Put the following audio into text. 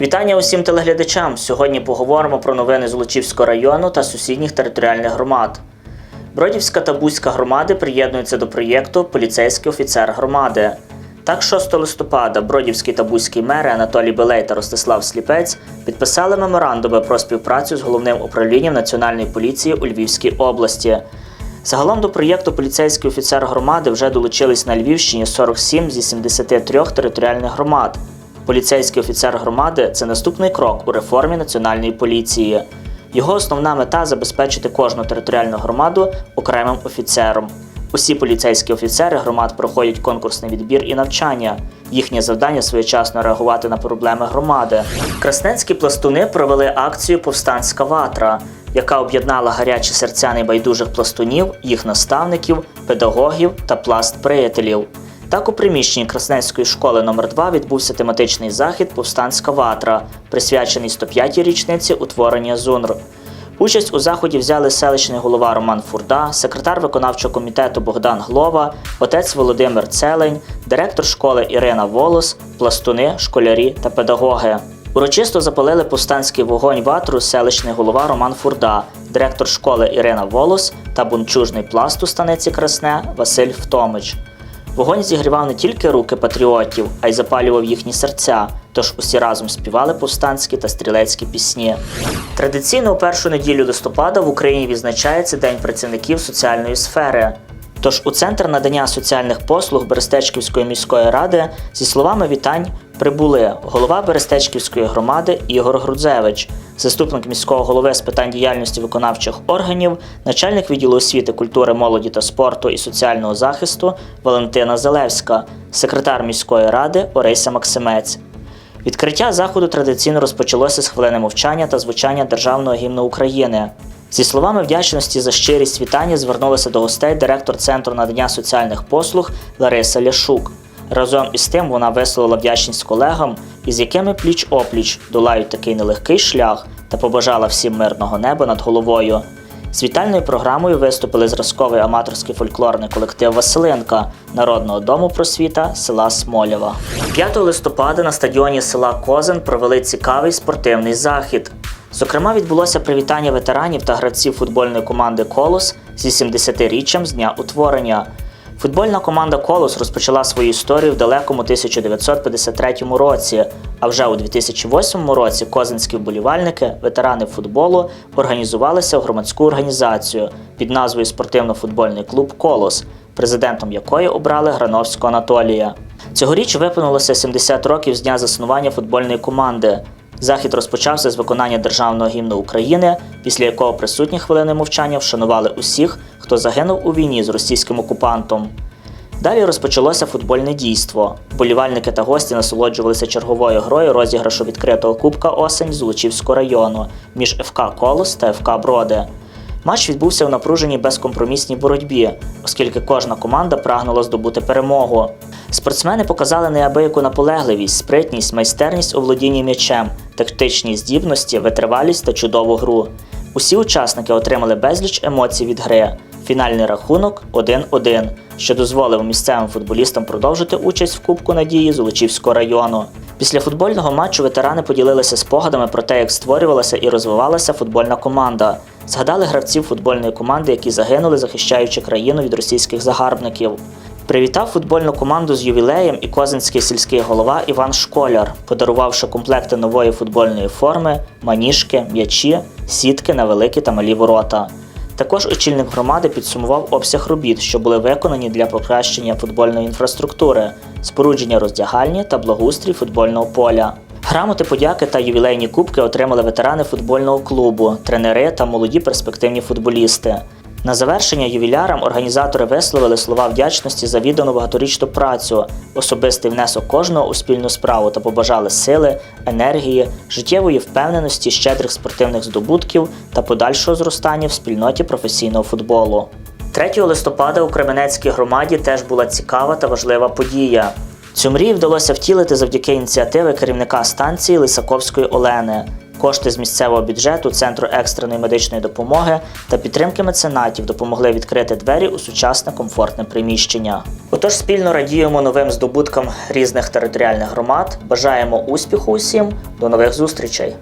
Вітання усім телеглядачам. Сьогодні поговоримо про новини Золочівського району та сусідніх територіальних громад. Бродівська та Бузька громади приєднуються до проєкту Поліцейський офіцер громади. Так, 6 листопада Бродівський та Бузький мери Анатолій Белей та Ростислав Сліпець підписали меморандуми про співпрацю з головним управлінням Національної поліції у Львівській області. Загалом до проєкту Поліцейський офіцер громади вже долучились на Львівщині 47 зі 73 територіальних громад. Поліцейський офіцер громади це наступний крок у реформі національної поліції. Його основна мета забезпечити кожну територіальну громаду окремим офіцером. Усі поліцейські офіцери громад проходять конкурсний відбір і навчання. Їхнє завдання своєчасно реагувати на проблеми громади. Красненські пластуни провели акцію Повстанська ватра, яка об'єднала гарячі серця небайдужих пластунів, їх наставників, педагогів та пласт приятелів. Так у приміщенні Красненської школи номер 2 відбувся тематичний захід Повстанська ватра, присвячений 105-й річниці утворення ЗУНР. Участь у заході взяли селищний голова Роман Фурда, секретар виконавчого комітету Богдан Глова, отець Володимир Целень, директор школи Ірина Волос, пластуни, школярі та педагоги. Урочисто запалили повстанський вогонь ватру селищний голова Роман Фурда, директор школи Ірина Волос та бунчужний пласт у станиці Красне Василь Втомич. Вогонь зігрівав не тільки руки патріотів, а й запалював їхні серця. Тож усі разом співали повстанські та стрілецькі пісні. Традиційно у першу неділю листопада в Україні відзначається День працівників соціальної сфери. Тож у центр надання соціальних послуг Берестечківської міської ради зі словами вітань прибули голова Берестечківської громади Ігор Грудзевич, заступник міського голови з питань діяльності виконавчих органів, начальник відділу освіти, культури, молоді та спорту і соціального захисту Валентина Залевська, секретар міської ради Орися Максимець. Відкриття заходу традиційно розпочалося з хвилини мовчання та звучання державного гімну України. Зі словами вдячності за щирість вітання звернулася до гостей директор Центру надання соціальних послуг Лариса Ляшук. Разом із тим вона висловила вдячність колегам, із якими пліч опліч долають такий нелегкий шлях та побажала всім мирного неба над головою. З вітальною програмою виступили зразковий аматорський фольклорний колектив Василинка Народного дому просвіта села Смолєва. 5 листопада на стадіоні села Козин провели цікавий спортивний захід. Зокрема, відбулося привітання ветеранів та гравців футбольної команди Колос зі 70-річчям з дня утворення. Футбольна команда Колос розпочала свою історію в далекому 1953 році. А вже у 2008 році козинські вболівальники, ветерани футболу, організувалися в громадську організацію під назвою Спортивно-футбольний клуб Колос, президентом якої обрали Грановського Анатолія. Цьогоріч виповнилося 70 років з дня заснування футбольної команди. Захід розпочався з виконання державного гімну України, після якого присутні хвилини мовчання вшанували усіх, хто загинув у війні з російським окупантом. Далі розпочалося футбольне дійство. Болівальники та гості насолоджувалися черговою грою розіграшу відкритого Кубка Осень з Лучівського району між ФК Колос та ФК Броди. Матч відбувся в напруженій безкомпромісній боротьбі, оскільки кожна команда прагнула здобути перемогу. Спортсмени показали неабияку наполегливість, спритність, майстерність у володінні м'ячем, тактичні здібності, витривалість та чудову гру. Усі учасники отримали безліч емоцій від гри. Фінальний рахунок 1-1, що дозволив місцевим футболістам продовжити участь в Кубку Надії Золочівського району. Після футбольного матчу ветерани поділилися спогадами про те, як створювалася і розвивалася футбольна команда. Згадали гравців футбольної команди, які загинули, захищаючи країну від російських загарбників. Привітав футбольну команду з ювілеєм і козинський сільський голова Іван Школяр, подарувавши комплекти нової футбольної форми, маніжки, м'ячі, сітки на великі та малі ворота. Також очільник громади підсумував обсяг робіт, що були виконані для покращення футбольної інфраструктури, спорудження роздягальні та благоустрій футбольного поля. Грамоти подяки та ювілейні кубки отримали ветерани футбольного клубу, тренери та молоді перспективні футболісти. На завершення ювілярам організатори висловили слова вдячності за віддану багаторічну працю, особистий внесок кожного у спільну справу та побажали сили, енергії, життєвої впевненості, щедрих спортивних здобутків та подальшого зростання в спільноті професійного футболу. 3 листопада у Кременецькій громаді теж була цікава та важлива подія. Цю мрію вдалося втілити завдяки ініціативи керівника станції Лисаковської Олени. Кошти з місцевого бюджету, центру екстреної медичної допомоги та підтримки меценатів допомогли відкрити двері у сучасне комфортне приміщення. Отож, спільно радіємо новим здобуткам різних територіальних громад. Бажаємо успіху усім. До нових зустрічей!